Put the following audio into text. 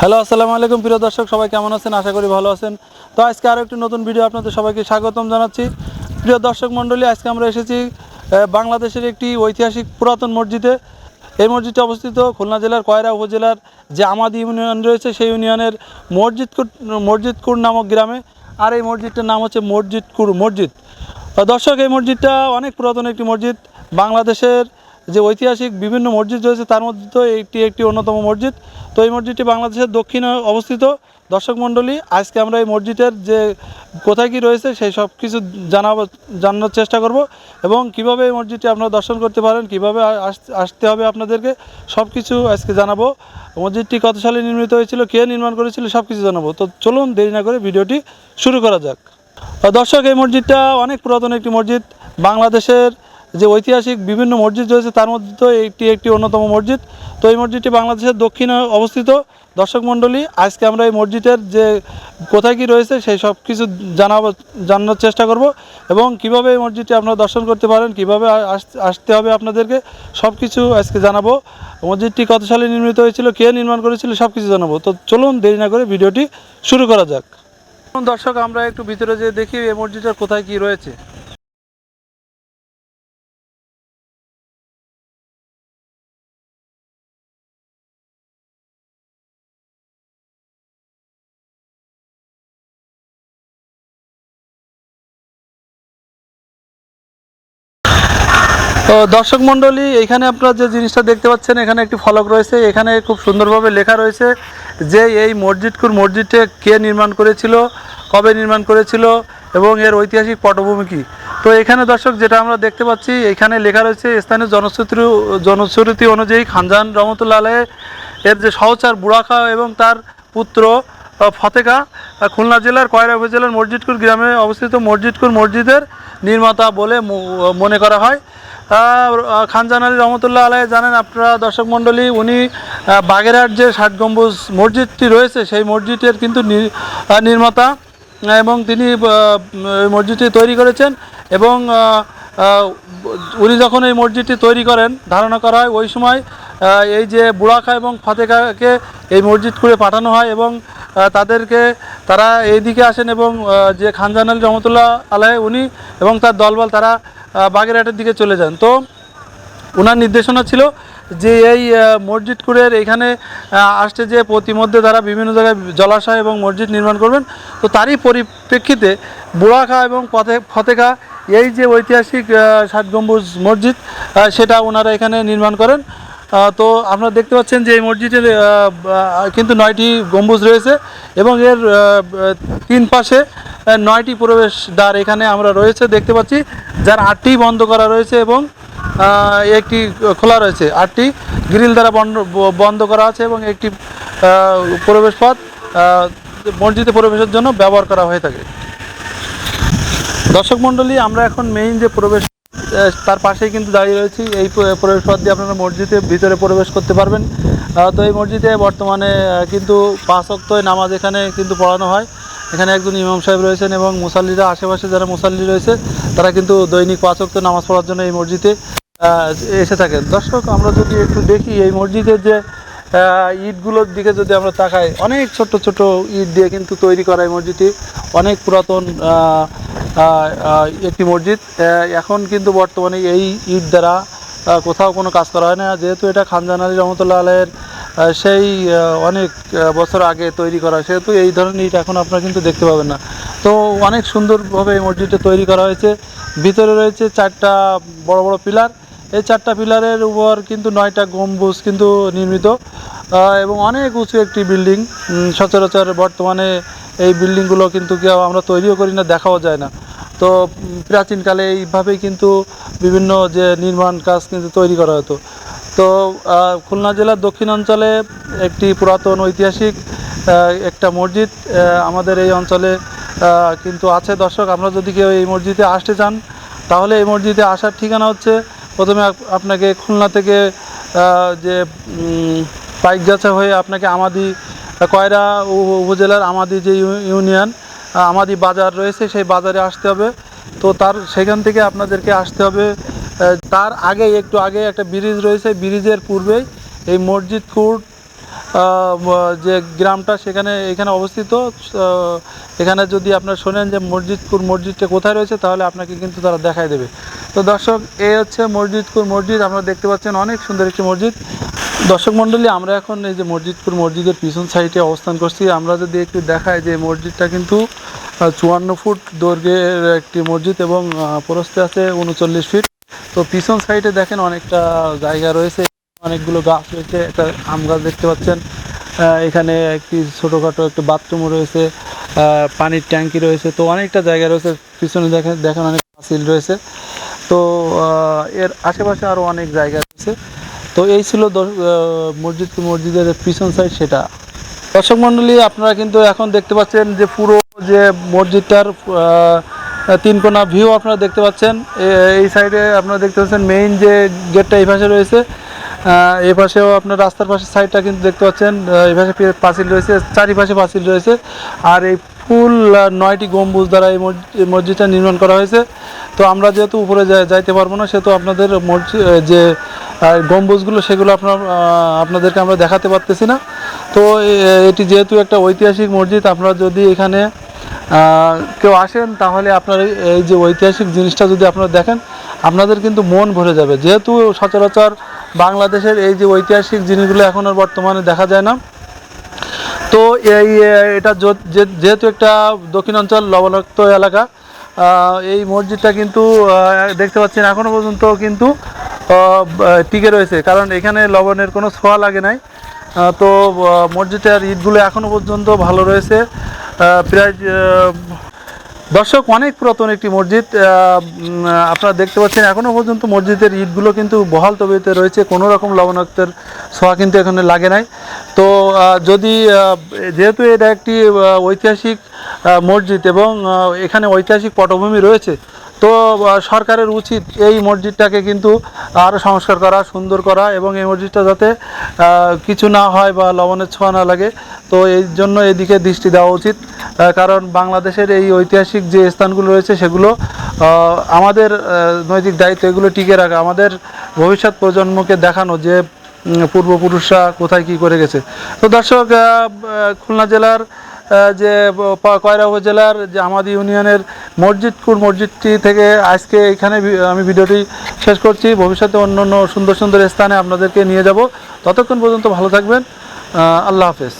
Hello, আসসালামু আলাইকুম। প্রিয় দর্শক, সবাই কেমন আছেন? আশা করি ভালো আছেন। তো আজকে আরও একটি নতুন ভিডিও আপনাদের সবাইকে স্বাগতম জানাচ্ছি। প্রিয় দর্শক মণ্ডলী, আজকে আমরা এসেছি বাংলাদেশের একটি ঐতিহাসিক পুরাতন মসজিদে। এই মসজিদটি অবস্থিত খুলনা জেলার কয়রা উপজেলার যে আমাদি ইউনিয়ন রয়েছে, সেই ইউনিয়নের মসজিদকুট মসজিদকুর নামক গ্রামে। আর এই মসজিদটার নাম হচ্ছে মসজিদকুর মসজিদ। দর্শক, এই মসজিদটা অনেক পুরাতন একটি মসজিদ। বাংলাদেশের যে ঐতিহাসিক বিভিন্ন মসজিদ রয়েছে, তার মধ্যে তো এটি একটি অন্যতম মসজিদ। তো এই মসজিদটি বাংলাদেশের দক্ষিণে অবস্থিত। দর্শক মণ্ডলী, আজকে আমরা এই মসজিদের যে কোথায় কি রয়েছে, সেই সব কিছু জানাব, জানানোর চেষ্টা করব। এবং কীভাবে এই মসজিদটি আপনারা দর্শন করতে পারেন, কীভাবে আসতে হবে আপনাদেরকে, সব কিছু আজকে জানাব। মসজিদটি কত সালে নির্মিত হয়েছিল, কে নির্মাণ করেছিল, সব কিছু জানাব। তো চলুন, দেরি না করে ভিডিওটি শুরু করা যাক। দর্শক, এই মসজিদটা অনেক পুরাতন একটি মসজিদ। বাংলাদেশের যে ঐতিহাসিক বিভিন্ন মসজিদ রয়েছে, তার মধ্যে তো এটি একটি অন্যতম মসজিদ। তো এই মসজিদটি বাংলাদেশের দক্ষিণে অবস্থিত। দর্শক মণ্ডলী, আজকে আমরা এই মসজিদের যে কোথায় কি রয়েছে, সেই সব কিছু জানাব, জানানোর চেষ্টা করব এবং কীভাবে এই মসজিদটি আপনারা দর্শন করতে পারেন, কীভাবে আস- আসতে হবে আপনাদেরকে, সব কিছু আজকে জানাব। মসজিদটি কত সালে নির্মিত হয়েছিল, কে নির্মাণ করেছিল, সব কিছু জানাব। তো চলুন, দেরি না করে ভিডিওটি শুরু করা যাক। দর্শক, আমরা একটু ভিতরে যে দেখি এই মসজিদটার কোথায় কি রয়েছে। তো দর্শক মণ্ডলী, এখানে আপনারা যে জিনিসটা দেখতে পাচ্ছেন, এখানে একটি ফলক রয়েছে। এখানে খুব সুন্দরভাবে লেখা রয়েছে যে এই মসজিদকুর মসজিদটি কে নির্মাণ করেছিল, কবে নির্মাণ করেছিল এবং এর ঐতিহাসিক পটভূমি কী। তো এখানে দর্শক, যেটা আমরা দেখতে পাচ্ছি, এখানে লেখা রয়েছে স্থানীয় জনশ্রুতি জনশ্রুতি অনুযায়ী খানজান রহমতুল্লাহ এর যে সহচার বুড়াখা এবং তার পুত্র ফতেকা খুলনা জেলার কয়রা উপজেলার মসজিদকুর গ্রামে অবস্থিত মসজিদকুর মসজিদের নির্মাতা বলে মনে করা হয়। খানজান আলী রহমতুল্লাহ আলাই জানেন, আপনারা দর্শক মণ্ডলী, উনি বাগেরহাট যে ষাট গম্বুজ মসজিদটি রয়েছে, সেই মসজিদের কিন্তু নির্মাতা এবং তিনি মসজিদটি তৈরি করেছেন এবং উনি যখন এই মসজিদটি তৈরি করেন, ধারণা করা হয় ওই সময় এই যে বুড়াখা এবং ফতেকাকে এই মসজিদ করে পাঠানো হয় এবং তাদেরকে তারা এইদিকে আসেন এবং যে খানজান আলী রহমতুল্লাহ আলাহ উনি এবং তার দলবল তারা বাগেরহাটের দিকে চলে যান। তো ওনার নির্দেশনা ছিল যে এই মসজিদ কুড়ের এখানে আসছে যে প্রতিমধ্যে তারা বিভিন্ন জায়গায় জলাশয় এবং মসজিদ নির্মাণ করবেন। তো তারই পরিপ্রেক্ষিতে বুড়াখা এবং ফতে ফতেখা, এই যে ঐতিহাসিক ষাট গম্বুজ মসজিদ সেটা ওনারা এখানে নির্মাণ করেন। তো আপনারা দেখতে পাচ্ছেন যে এই মসজিদের কিন্তু নয়টি গম্বুজ রয়েছে এবং এর তিন পাশে নয়টি প্রবেশ দ্বার এখানে আমরা রয়েছে, দেখতে পাচ্ছি। যার আটটি বন্ধ করা রয়েছে এবং একটি খোলা রয়েছে। আটটি গ্রিল দ্বারা বন্ধ করা আছে এবং একটি প্রবেশ পথ মসজিদে প্রবেশের জন্য ব্যবহার করা হয়ে থাকে। দর্শক মণ্ডলী, আমরা এখন মেইন যে প্রবেশ তার পাশেই কিন্তু দাঁড়িয়ে রয়েছি। এই প্রবেশ পথ দিয়ে আপনারা মসজিদে ভিতরে প্রবেশ করতে পারবেন। তো এই মসজিদে বর্তমানে কিন্তু পাঁচ অক্ত নামাজ এখানে কিন্তু পড়ানো হয়। এখানে একজন ইমাম সাহেব রয়েছেন এবং মুসাল্লিরা, আশেপাশে যারা মুসাল্লি রয়েছে, তারা কিন্তু দৈনিক পাঁচ অক্ত নামাজ পড়ার জন্য এই মসজিদে এসে থাকেন। দর্শক, আমরা যদি একটু দেখি এই মসজিদের যে ইটগুলোর দিকে যদি আমরা তাকাই, অনেক ছোট ছোট ইট দিয়ে কিন্তু তৈরি করা এই মসজিদটি। অনেক পুরাতন একটি মসজিদ। এখন কিন্তু বর্তমানে এই ইট দ্বারা কোথাও কোনো কাজ করা হয় না। যেহেতু এটা খানজান আলী রহমতুল্লাহ আলের সেই অনেক বছর আগে তৈরি করা। সেহেতু এই ধরনের ইট এখন আপনারা কিন্তু দেখতে পাবেন না। তো অনেক সুন্দরভাবে এই মসজিদটা তৈরি করা হয়েছে। ভিতরে রয়েছে চারটা বড় বড় পিলার। এই চারটা পিলারের উপর কিন্তু নয়টা গম্বুজ কিন্তু নির্মিত। এবং অনেক উঁচু একটি বিল্ডিং। সচরাচর বর্তমানে এই বিল্ডিংগুলো কিন্তু কেউ আমরা তৈরিও করি না, দেখাও যায় না। তো প্রাচীনকালে এইভাবেই কিন্তু বিভিন্ন যে নির্মাণ কাজ কিন্তু তৈরি করা হতো। তো খুলনা জেলার দক্ষিণাঞ্চলে একটি পুরাতন ঐতিহাসিক একটা মসজিদ আমাদের এই অঞ্চলে কিন্তু আছে। দর্শক আমরা যদি কেউ এই মসজিদে আসতে চান, তাহলে এই মসজিদে আসার ঠিকানা হচ্ছে, প্রথমে আপনাকে খুলনা থেকে যে পাইকগাছা হয়ে আপনাকে আমাদি, কয়রা উপ- উপজেলার আমাদি যে ইউ- ইউনিয়ন আমাদি বাজার রয়েছে, সেই বাজারে আসতে হবে। তো তার, সেখান থেকে আপনাদেরকে আসতে হবে। তার আগে একটু আগে একটা ব্রিজ রয়েছে, ব্রিজের পূর্বেই এই মসজিদ কোর্ট যে গ্রামটা সেখানে, এখানে অবস্থিত। এখানে যদি আপনারা শোনেন যে মসজিদপুর মসজিদটা কোথায় রয়েছে, তাহলে আপনাকে কিন্তু তারা দেখায় দেবে। তো দর্শক এই হচ্ছে মসজিদপুর মসজিদ। আপনারা দেখতে পাচ্ছেন অনেক সুন্দর একটি মসজিদ। দর্শক মণ্ডলী, আমরা এখন এই যে মসজিদপুর মসজিদের পিছন সাইডে অবস্থান করছি। আমরা যদি একটু দেখাই যে মসজিদটা কিন্তু চুয়ান্ন ফুট দৈর্ঘ্যের একটি মসজিদ এবং প্রস্থে আছে উনচল্লিশ ফিট। তো পিছন সাইডে দেখেন অনেকটা জায়গা রয়েছে, অনেকগুলো গাছ রয়েছে, একটা আম গাছ দেখতে পাচ্ছেন। এখানে একটি ছোটোখাটো একটা বাথরুমও রয়েছে পানির ট্যাঙ্কি রয়েছে, তো অনেকটা জায়গা রয়েছে। পিছনে দেখেন দেখেন অনেক পাঁচিল রয়েছে। তো এর আশেপাশে আরও অনেক জায়গা রয়েছে। তো এই ছিল মসজিদ মসজিদের পিছন সাইড সেটা। দর্শক মণ্ডলী, আপনারা কিন্তু এখন দেখতে পাচ্ছেন যে পুরো যে মসজিদটার তিন কোনা ভিউ আপনারা দেখতে পাচ্ছেন। এই সাইডে আপনারা দেখতে পাচ্ছেন মেইন যে গেটটা এই পাশে রয়েছে। এই পাশেও আপনার রাস্তার পাশের সাইডটা কিন্তু দেখতে পাচ্ছেন। এই পাশে পাঁচিল রয়েছে, চারিপাশে পাঁচিল রয়েছে। আর এই ফুল নয়টি গম্বুজ দ্বারা এই মসজি- মসজিদটা নির্মাণ করা হয়েছে। তো আমরা যেহেতু উপরে যাইতে পারব না, সেহেতু আপনাদের মসজিদ যে আহ, গম্বুজগুলো সেগুলো আপনার আপনাদেরকে আমরা দেখাতে পারতেছি না। তো এটি যেহেতু একটা ঐতিহাসিক মসজিদ আপনারা যদি এখানে কেউ আসেন তাহলে আপনার এই- যে ঐতিহাসিক জিনিসটা যদি আপনারা দেখেন আপনাদের কিন্তু মন ভরে যাবে। যেহেতু সচরাচর বাংলাদেশের এই যে ঐতিহাসিক জিনিসগুলো এখন আর বর্তমানে দেখা যায় না। তো এই এটা যেহেতু একটা দক্ষিণাঞ্চল লবণাক্ত এলাকা এই মসজিদটা কিন্তু দেখতে পাচ্ছেন এখনও পর্যন্ত কিন্তু টিকে রয়েছে। কারণ এখানে লবণের কোনো ছোঁয়া লাগে নাই। তো মসজিদের ঈদগুলো এখনও পর্যন্ত ভালো রয়েছে। প্রায় দর্শক, অনেক পুরাতন একটি মসজিদ। আপনারা দেখতে পাচ্ছেন এখনও পর্যন্ত মসজিদের ইটগুলো কিন্তু বহাল তবিতে রয়েছে। কোনো রকম লবণাক্তের ছোঁয়া কিন্তু এখানে লাগে নাই। তো যদি যেহেতু এটা একটি ঐতিহাসিক মসজিদ এবং এখানে ঐতিহাসিক পটভূমি রয়েছে তো সরকারের উচিত এই মসজিদটাকে কিন্তু আরও সংস্কার করা, সুন্দর করা এবং এই মসজিদটা যাতে কিছু না হয় বা লবণের ছোঁয়া না লাগে। তো এই জন্য এদিকে দৃষ্টি দেওয়া উচিত কারণ বাংলাদেশের এই ঐতিহাসিক যে স্থানগুলো রয়েছে সেগুলো আমাদের নৈতিক দায়িত্ব, এগুলো টিকে রাখা, আমাদের ভবিষ্যৎ প্রজন্মকে দেখানো যে পূর্বপুরুষরা কোথায় কি করে গেছে। তো দর্শক খুলনা জেলার যে কয়রা উপজেলার যে আমাদের ইউনিয়নের মসজিদপুর মসজিদটি থেকে আজকে এখানে আমি ভিডিওটি শেষ করছি। ভবিষ্যতে অন্য অন্য সুন্দর সুন্দর স্থানে আপনাদেরকে নিয়ে যাব। ততক্ষণ পর্যন্ত ভালো থাকবেন। আল্লাহ হাফেজ।